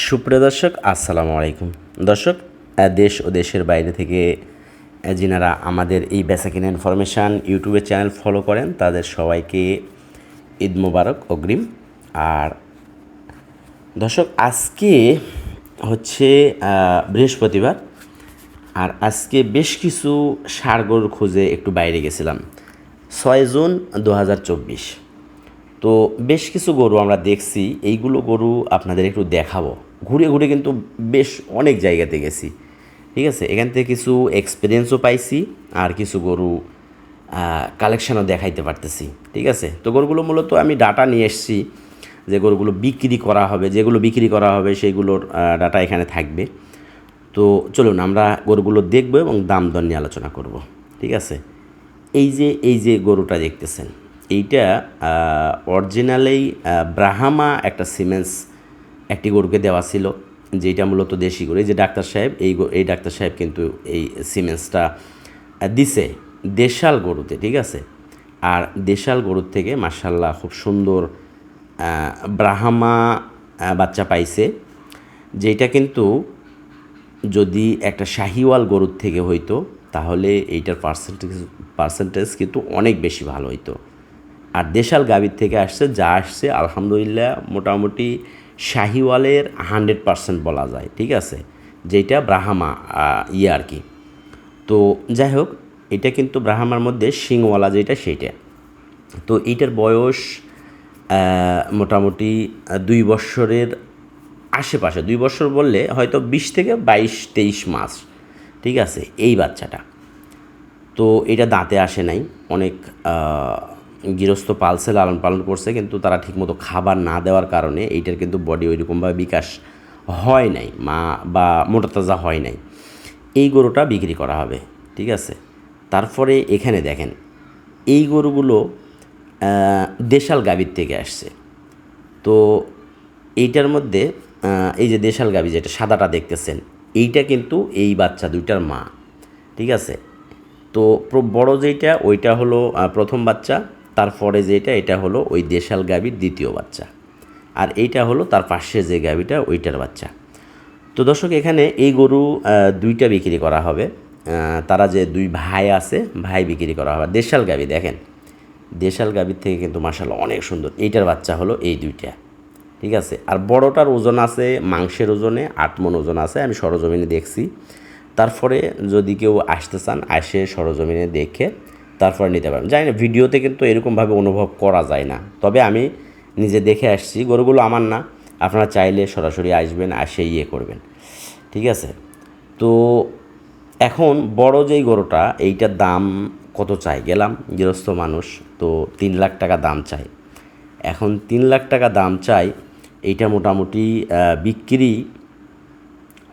সুপ্রিয় দর্শক, আসসালামু আলাইকুম। দর্শক দেশ ও দেশের বাইরে থেকে যিনারা আমাদের এই বেসাকিনা ইনফরমেশান ইউটিউবের চ্যানেল ফলো করেন, তাদের সবাইকে ঈদ মোবারক অগ্রিম। আর দর্শক, আজকে হচ্ছে বৃহস্পতিবার। আর আজকে বেশ কিছু ষাড় খুঁজে একটু বাইরে গেছিলাম। ছয় জুন দু হাজার চব্বিশ। তো বেশ কিছু গরু আমরা দেখছি, এইগুলো গরু আপনাদের একটু দেখাবো। ঘুরে ঘুরে কিন্তু বেশ অনেক জায়গাতে গেছি, ঠিক আছে? এখান থেকে কিছু এক্সপিরিয়েন্সও পাইছি আর কিছু গরু কালেকশানও দেখাইতে পারতেছি, ঠিক আছে? তো গরুগুলো মূলত আমি ডাটা নিয়ে এসেছি যে গরুগুলো বিক্রি করা হবে, যেগুলো বিক্রি করা হবে সেইগুলোর ডাটা এখানে থাকবে। তো চলুন আমরা গরুগুলো দেখব এবং দাম দর নিয়ে আলোচনা করব, ঠিক আছে? এই যে এই যে গরুটা দেখতেছেন এইটা অরিজিনালেই ব্রাহামা একটা সিমেন্স একটি গরুকে দেওয়া ছিল যেটা মূলত দেশি গরু। এই যে ডাক্তার সাহেব, এই এই ডাক্তার সাহেব কিন্তু এই সিমেন্সটা দিছে দেশাল গরুতে, ঠিক আছে? আর দেশাল গরুর থেকে মার্শাল্লাহ খুব সুন্দর ব্রাহামা বাচ্চা পাইছে যেটা কিন্তু যদি একটা শাহিওয়াল গরুর থেকে হইতো, তাহলে এইটার পার্সেন্টেজ পার্সেন্টেজ কিন্তু অনেক বেশি ভালো হইতো। আর দেশাল গাভীর থেকে আসছে, যা আসছে, আলহামদুলিল্লাহ, মোটামুটি শাহিওয়ালের হান্ড্রেড পার্সেন্ট বলা যায়, ঠিক আছে? যেটা ব্রাহামা ইয়ে আর কি। তো যাই হোক, এটা কিন্তু ব্রাহামার মধ্যে শিংওয়ালা যেটা সেইটা। তো এইটার বয়স মোটামুটি দুই বৎসরের আশেপাশে। দুই বছর বললে হয়তো বিশ থেকে বাইশ, তেইশ মাস, ঠিক আছে? এই বাচ্চাটা। তো এটা দাঁতে আসে নাই, অনেক গৃহস্থ পালসে লালন পালন করছে, কিন্তু তারা ঠিকমতো খাবার না দেওয়ার কারণে এইটার কিন্তু বডি ওইরকমভাবে বিকাশ হয় নাই, মা বা মোটা তাজা হয় নাই। এই গরুটা বিক্রি করা হবে, ঠিক আছে? তারপরে এখানে দেখেন, এই গরুগুলো দেশাল গাভীর থেকে আসছে। তো এইটার মধ্যে এই যে দেশাল গাভী যেটা সাদাটা দেখতেছেন, এইটা কিন্তু এই বাচ্চা দুইটার মা, ঠিক আছে? তো বড় যেইটা, ওইটা হলো প্রথম বাচ্চা তারপরে যেটা, এটা হলো ওই দেশাল গাভীর দ্বিতীয় বাচ্চা। আর এইটা হলো তার পাশে যে গাভীটা, ওইটার বাচ্চা। তো দর্শক, এখানে এই গরু দুইটা বিক্রি করা হবে। তারা যে দুই ভাই আছে, ভাই বিক্রি করা হবে। দেশাল গাভী, দেখেন, দেশাল গাভীর থেকে কিন্তু মাসাল অনেক সুন্দর। এইটার বাচ্চা হলো এই দুইটা। ঠিক আছে? আর বড়টার ওজন আছে, মাংসের ওজনে আট মন ওজন আছে, আমি সরজমিনে দেখছি। তারপরে যদি কেউ আসতে চান, আসে সরজমিনে দেখে তারপরে নিতে পারেন জানি না, ভিডিওতে কিন্তু এরকমভাবে অনুভব করা যায় না। তবে আমি নিজে দেখে আসছি, গরুগুলো আমার না। আপনারা চাইলে সরাসরি আসবেন, আসে ইয়ে করবেন। ঠিক আছে? তো এখন বড় যেই গরুটা, এইটার দাম কত চাই? গেলাম, গৃহস্থ মানুষ, তো তিন লাখ টাকা দাম চাই। এখন তিন লাখ টাকা দাম চাই, এইটা মোটামুটি বিক্রি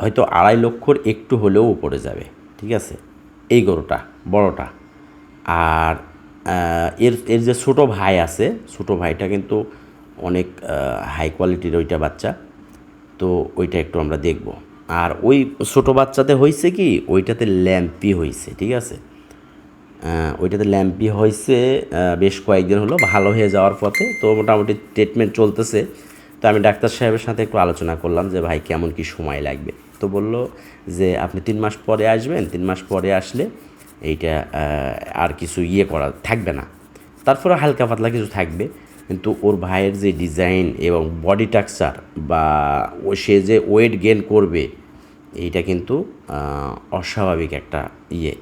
হয়তো আড়াই লক্ষর একটু হলেও উপরে যাবে। ঠিক আছে? এই গরুটা, বড়টা। আর এর এর যে ছোটো ভাই আছে, ছোটো ভাইটা কিন্তু অনেক হাই কোয়ালিটির ওইটা বাচ্চা। তো ওইটা একটু আমরা দেখব। আর ওই ছোটো বাচ্চাতে হয়েছে কি, ওইটাতে ল্যাম্পি হয়েছে ঠিক আছে? ওইটাতে ল্যাম্পি হয়েছে বেশ কয়েকদিন হলো, ভালো হয়ে যাওয়ার পথে। তো মোটামুটি ট্রিটমেন্ট চলতেছে। তো আমি ডাক্তার সাহেবের সাথে একটু আলোচনা করলাম যে, ভাই, কেমন কি সময় লাগবে? তো বলল যে, আপনি তিন মাস পরে আসবেন, তিন মাস পরে আসলে এইটা আর কিছু ইয়ে করা থাকবে না। তারপরে হালকা পাতলা কিছু থাকবে। কিন্তু ওর ভাইয়ের যে ডিজাইন এবং বডি টাক্সচার বা ও সে যে ওয়েট গেন করবে, এইটা কিন্তু অস্বাভাবিক একটা ইয়ে।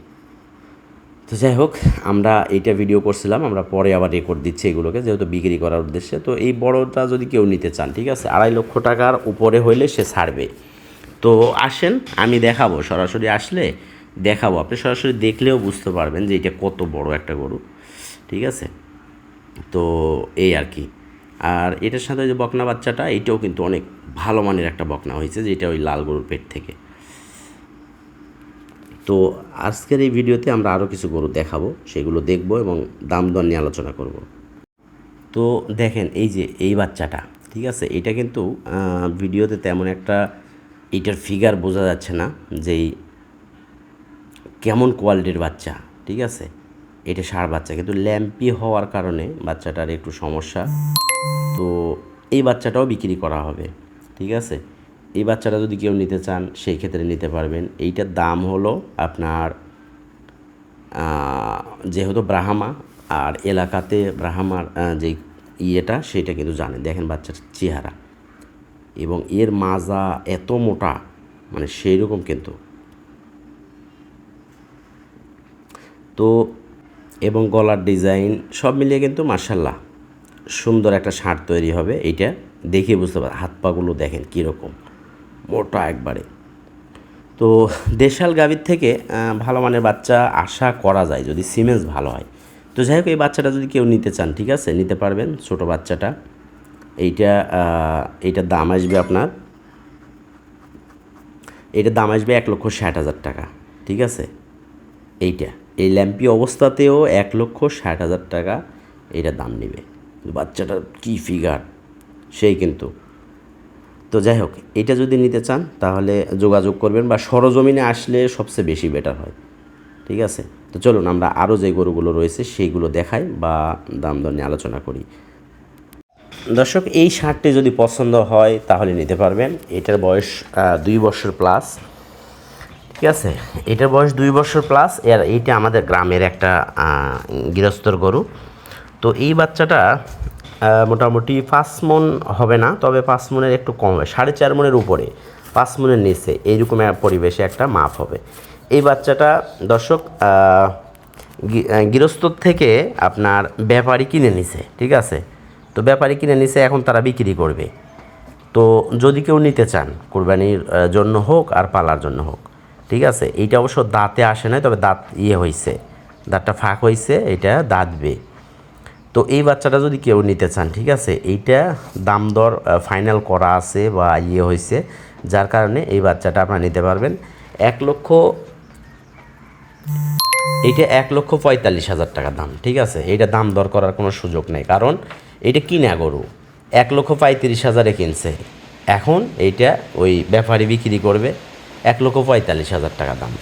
তো যাই হোক, আমরা এইটা ভিডিও করছিলাম, আমরা পরে আবার রেকর্ড দিচ্ছি এগুলোকে, যেহেতু বিক্রি করার উদ্দেশ্যে। তো এই বড়টা যদি কেউ নিতে চান, ঠিক আছে? আড়াই লক্ষ টাকার উপরে হইলে সে ছাড়বে। তো আসেন, আমি দেখাবো। সরাসরি আসলে দেখাবো। আপনি সরাসরি দেখলেও বুঝতে পারবেন যে এটা কত বড় একটা গরু, ঠিক আছে? তো এই আর কি। আর এটার সাথে যে বকনা বাচ্চাটা, এটাও কিন্তু অনেক ভালো মানের একটা বকনা হয়েছে যেটা ওই লাল গরুর পেট থেকে। তো আজকের এই ভিডিওতে আমরা আরও কিছু গরু দেখাবো, সেগুলো দেখব এবং দাম দর নিয়ে আলোচনা করব। তো দেখেন, এই যে এই বাচ্চাটা, ঠিক আছে? এটা কিন্তু ভিডিওতে তেমন একটা এটার ফিগার বোঝা যাচ্ছে না যেই কেমন কোয়ালিটির বাচ্চা, ঠিক আছে? এটা সার বাচ্চা, কিন্তু ল্যাম্পি হওয়ার কারণে বাচ্চাটার একটু সমস্যা। তো এই বাচ্চাটাও বিক্রি করা হবে, ঠিক আছে? এই বাচ্চাটা যদি কেউ নিতে চান, সেই ক্ষেত্রে নিতে পারবেন। এইটার দাম হলো আপনার যেহেতু ব্রাহ্মা, আর এলাকাতে ব্রাহ্মার যে ইয়েটা, সেটা কিন্তু জানে দেখেন বাচ্চার চেহারা। এবং এর মাজা এত মোটা মানে সেই রকম কিন্তু। তো এবং গলার ডিজাইন সব মিলিয়ে কিন্তু মার্শাল্লাহ সুন্দর একটা শার্ট তৈরি হবে, এইটা দেখে বুঝতে পার, হাত পাগুলো দেখেন কীরকম, মোটা একবারে। তো দেশাল গাভীর থেকে ভালো মানের বাচ্চা আশা করা যায় যদি সিমেন্স ভালো হয়। তো যাই হোক, এই বাচ্চাটা যদি কেউ নিতে চান, ঠিক আছে, নিতে পারবেন ছোট বাচ্চাটা। এইটা এইটার দাম আসবে আপনার, এইটার দাম আসবে এক লক্ষ ষাট হাজার টাকা, ঠিক আছে, এইটা। এই ল্যাম্পি অবস্থাতেও এক লক্ষ ষাট হাজার টাকা এইটার দাম নেবে। বাচ্চাটার কী ফিগার সেই কিন্তু। তো যাই হোক, এটা যদি নিতে চান, তাহলে যোগাযোগ করবেন বা সরজমিনে আসলে সবচেয়ে বেশি বেটার হয়। ঠিক আছে? তো চলুন, আমরা আরও যে গরুগুলো রয়েছে, সেইগুলো দেখাই বা দাম দর নিয়ে আলোচনা করি। দর্শক, এই শার্টটি যদি পছন্দ হয়, তাহলে নিতে পারবেন। এটার বয়স দুই বছর প্লাস ঠিক আছে? এটার বয়স দুই বছর প্লাস এর এইটা আমাদের গ্রামের একটা গৃহস্থর গরু। তো এই বাচ্চাটা মোটামুটি পাঁচ মন হবে না, তবে পাঁচ মনের একটু কম সাড়ে চার মনের উপরে, পাঁচ মনের নিচে, এইরকম পরিবেশে একটা মাপ হবে। এই বাচ্চাটা, দর্শক গৃহস্থর থেকে আপনার ব্যাপারী কিনে নিছে, ঠিক আছে? তো ব্যাপারী কিনে নিছে, এখন তারা বিক্রি করবে। তো যদি কেউ নিতে চান, কোরবানির জন্য হোক আর পালার জন্য হোক ঠিক আছে? এইটা অবশ্য দাঁতে আসে না তবে দাঁত ইয়ে হয়েছে দাঁতটা ফাঁক হয়েছে এটা দাঁতবে। তো এই বাচ্চাটা যদি কেউ নিতে চান, ঠিক আছে? এইটা দাম দর ফাইনাল করা আছে বা ইয়ে হয়েছে যার কারণে এই বাচ্চাটা আপনারা নিতে পারবেন। এক লক্ষ, এইটা এক লক্ষ পঁয়তাল্লিশ হাজার টাকা দাম, ঠিক আছে? এইটা দাম দর করার কোনো সুযোগ নেই, কারণ এটা কিনা গরু। এক লক্ষ পঁয়ত্রিশ হাজারে কিনছে। এখন এইটা ওই ব্যাপারী বিক্রি করবে। এক লক্ষ পঁয়তাল্লিশ হাজার টাকা দাম।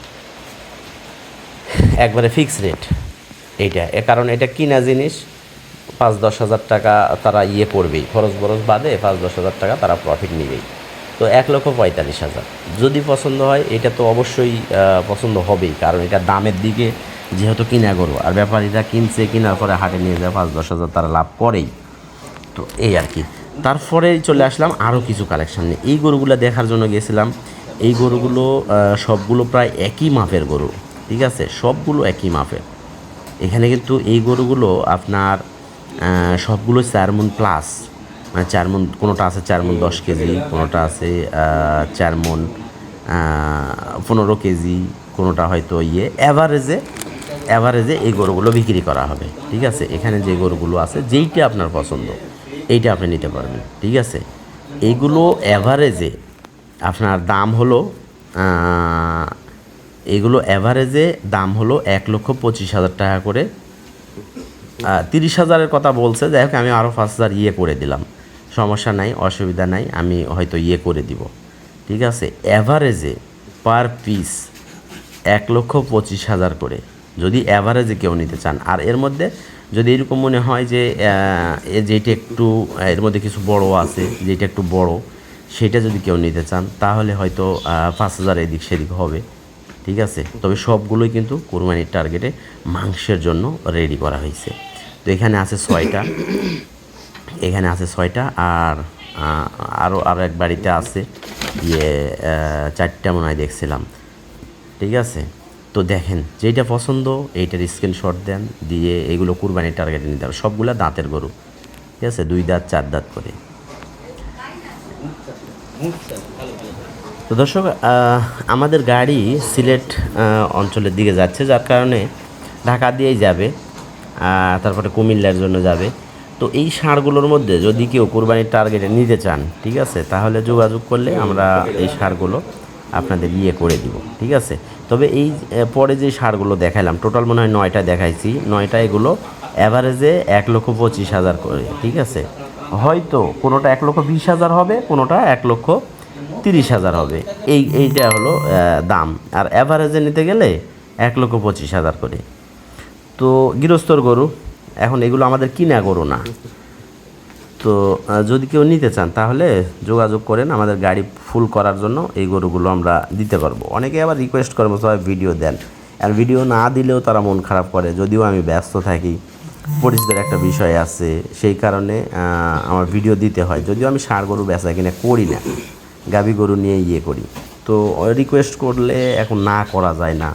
একবারে ফিক্স রেট এইটা কারণ এটা কিনা জিনিস, পাঁচ দশ হাজার টাকা তারা ইয়ে করবেই। খরচ বরচ বাদে পাঁচ দশ হাজার টাকা তারা প্রফিট নেবেই। তো এক লক্ষ পঁয়তাল্লিশ হাজার। যদি পছন্দ হয়, এটা তো অবশ্যই পছন্দ হবেই। কারণ এটা দামের দিকে যেহেতু কিনা গরু, আর ব্যাপারীরা কিনছে, কেনার পরে হাটে নিয়ে যায়, পাঁচ দশ হাজার তারা লাভ করেই। তো এই আর কি। তারপরে চলে আসলাম আরও কিছু কালেকশন নিয়ে। এই গরুগুলো দেখার জন্য গেছিলাম এই গরুগুলো সবগুলো প্রায় একই মাপের গরু ঠিক আছে? সবগুলো একই মাপের। এখানে কিন্তু এই গরুগুলো আপনার সবগুলো চার মন প্লাস মানে চার মন কোনোটা আছে চার মন দশ কেজি কোনোটা আছে আহ, চার মন পনেরো কেজি কোনোটা হয়তো ইয়ে অ্যাভারেজে অ্যাভারেজে এই গরুগুলো বিক্রি করা হবে ঠিক আছে? এখানে যে গরুগুলো আছে যেইটা আপনার পছন্দ এইটা আপনি নিতে পারবেন ঠিক আছে? এইগুলো অ্যাভারেজে আপনার দাম হলো এগুলো অ্যাভারেজে দাম হলো এক লক্ষ পঁচিশ হাজার টাকা করে। তিরিশ হাজারের কথা বলছে, যাই হোক, আমি আরও পাঁচ হাজার ইয়ে করে দিলাম। সমস্যা নাই, অসুবিধা নাই, আমি হয়তো ইয়ে করে দিব। ঠিক আছে অ্যাভারেজে পার পিস এক লক্ষ পঁচিশ হাজার করে। যদি অ্যাভারেজে কেউ নিতে চান, আর এর মধ্যে যদি এরকম মনে হয় যে যেটা একটু, এর মধ্যে কিছু বড় আছে, যেটা একটু বড় সেটা যদি কেউ নিতে চান, তাহলে হয়তো পাঁচ হাজার এদিক সেদিক হবে। ঠিক আছে? তবে সবগুলোই কিন্তু কোরবানির টার্গেটে মাংসের জন্য রেডি করা হয়েছে। তো এখানে আছে ছয়টা। এখানে আছে ছয়টা আর আরও আরও এক বাড়িতে আছে ইয়ে চারটা মনে হয় দেখছিলাম। ঠিক আছে? তো দেখেন যেটা পছন্দ, এইটার স্ক্রিনশট দেন, দিয়ে এগুলো কুরবানির টার্গেটে নিতে হবে। সবগুলো দাঁতের গরু। ঠিক আছে? দুই দাঁত, চার দাঁত করে। তো দর্শক আমাদের গাড়ি সিলেট অঞ্চলের দিকে যাচ্ছে, যার কারণে ঢাকা দিয়েই যাবে তারপরে কুমিল্লার জন্য যাবে। তো এই সারগুলোর মধ্যে যদি কেউ কোরবানির টার্গেটে নিতে চান, ঠিক আছে? তাহলে যোগাযোগ করলে আমরা এই সারগুলো আপনাদের ইয়ে করে দিব, ঠিক আছে? তবে এই পরে যে সারগুলো দেখাইলাম টোটাল মনে হয় নয়টা দেখাইছি। নয়টা এগুলো অ্যাভারেজে এক লক্ষ পঁচিশ হাজার করে, ঠিক আছে? হয়তো কোনোটা এক লক্ষ বিশ হাজার হবে, কোনোটা এক লক্ষ তিরিশ হাজার হবে। এই, এইটা হলো দাম। আর অ্যাভারেজে নিতে গেলে এক লক্ষ পঁচিশ হাজার করে। তো গৃহস্থর গরু, এখন এগুলো আমাদের কিনা গরু না। তো যদি কেউ নিতে চান, তাহলে যোগাযোগ করেন আমাদের গাড়ি ফুল করার জন্য। এই গরুগুলো আমরা দিতে পারব। অনেকে আবার রিকোয়েস্ট করব সবাই ভিডিও দেন। আর ভিডিও না দিলেও তারা মন খারাপ করে। যদিও আমি ব্যস্ত থাকি পরিচিতের একটা বিষয় আছে, সেই কারণে আমার ভিডিও দিতে হয়। যদিও আমি ষাঁড় গরু বেচা কিনা করি না, গাভী গরু নিয়ে ইয়ে করি। তো রিকোয়েস্ট করলে এখন না করা যায় না,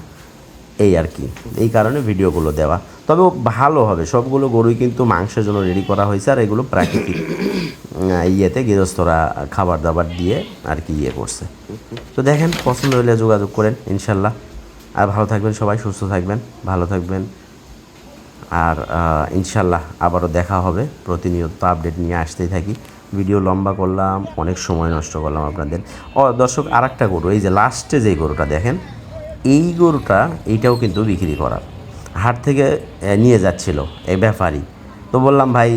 এই আর কি। এই কারণে ভিডিওগুলো দেওয়া। তবে ভালো হবে, সবগুলো গরুই কিন্তু মাংসের জন্য রেডি করা হয়েছে আর এগুলো প্রাকৃতিক ইয়েতে গৃহস্থরা খাবার দাবার দিয়ে আর কি ইয়ে করছে। তো দেখেন, পছন্দ হলে যোগাযোগ করেন, ইনশাল্লাহ। আর ভালো থাকবেন সবাই, সুস্থ থাকবেন, ভালো থাকবেন। আর ইনশাল্লাহ আবারও দেখা হবে। প্রতিনিয়ত আপডেট নিয়ে আসতেই থাকি। ভিডিও লম্বা করলাম, অনেক সময় নষ্ট করলাম আপনাদের। ও, দর্শক আর একটা গরু, এই যে লাস্টে যে গরুটা দেখেন, এই গরুটা এইটাও কিন্তু বিক্রি করার। হাট থেকে নিয়ে যাচ্ছিল এই ব্যাপারী। তো বললাম, ভাই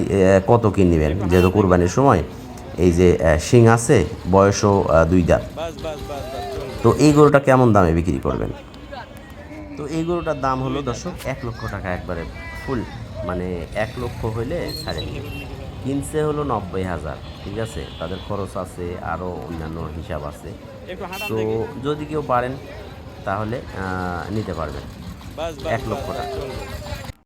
কত কি নেবেন? যেহেতু কুরবানির সময়। এই যে শিং আছে, বয়সও দুই দাঁত। তো এই গরুটা কেমন দামে বিক্রি করবেন? তো এই গরুটার দাম হলো, দর্শক, এক লক্ষ টাকা একবারে। ফুল মানে এক লক্ষ হইলে সাড়ে তিন কিনছে হলো নব্বই হাজার ঠিক আছে? তাদের খরচ আছে আরও অন্যান্য হিসাব আছে। তো যদি কেউ পারেন তাহলে নিতে পারবেন। এক লক্ষ টাকা।